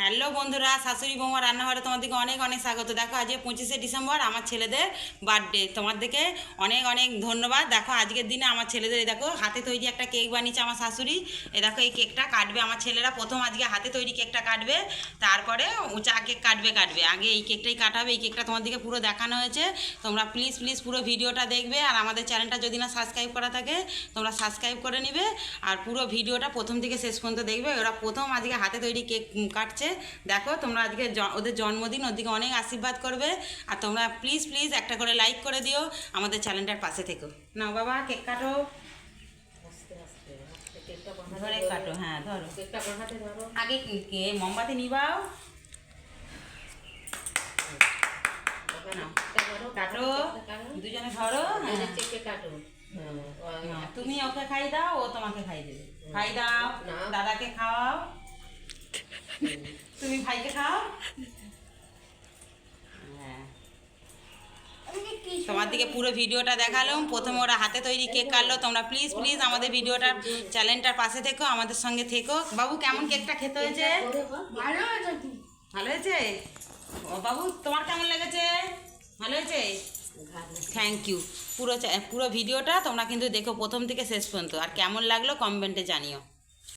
Hello বন্ধুরা, শাশুড়ি বৌমা রান্নাঘরে তোমাদেরকে অনেক অনেক স্বাগত। দেখো আজকে পঁচিশে ডিসেম্বর, আমার ছেলেদের বার্থডে তোমাদেরকে অনেক অনেক ধন্যবাদ। দেখো আজকের দিনে আমার ছেলেদের দেখো হাতে তৈরি একটা কেক বানিয়েছে আমার শাশুড়ি। এ দেখো এই কেকটা কাটবে আমার ছেলেরা। প্রথম আজকে হাতে তৈরি কেকটা কাটবে, তারপরে চা কেক কাটবে কাটবে। আগে এই কেকটাই কাটাবে, এই কেকটা তোমাদেরকে পুরো দেখানো হয়েছে। তোমরা প্লিজ প্লিজ পুরো ভিডিওটা দেখবে। আর আমাদের চ্যানেলটা যদি না সাবস্ক্রাইব করা থাকে, তোমরা সাবস্ক্রাইব করে নিবে। আর পুরো ভিডিওটা প্রথম থেকে শেষ পর্যন্ত দেখবে। ওরা প্রথম আজকে হাতে তৈরি কেক কাটছে। দেখো তোমরা আজকে ওদের জন্মদিন ওদিকে অনেক আশীর্বাদ করবে। আর তোমরা প্লিজ প্লিজ একটা করে লাইক করে দিও আমাদের চ্যানেলটার পাশে থেকো। নাও বাবা কেক কাটো। ধরে হ্যাঁ ধরো। কেকটা ধরো আগে কে মোমবাতি নিবাও। কাটো। দুজনে ধরো কাটো হ্যাঁ, তুমি ওকে খাই দাও ও তোমাকে খাই দেবে। খাই দাও দাদাকে খাওয়াও। তুমি ভাইকে খাও? হ্যাঁ। তোমার দিকে পুরো ভিডিওটা দেখালাম প্রথমে ওরা হাতে তৈরি কেক কাটলো। তোমরা প্লিজ প্লিজ আমাদের ভিডিওটার চ্যানেলটার পাশে থেকো আমাদের সঙ্গে থেকো। বাবু কেমন কেকটা খেতে হয়েছে? ভালো হয়েছে ভালো হয়েছে? ও বাবু তোমার কেমন লেগেছে? ভালো হয়েছে? থ্যাংক ইউ পুরো পুরো ভিডিওটা তোমরা কিন্তু দেখো প্রথম থেকে শেষ পর্যন্ত। আর কেমন লাগল কমেন্টে জানিও।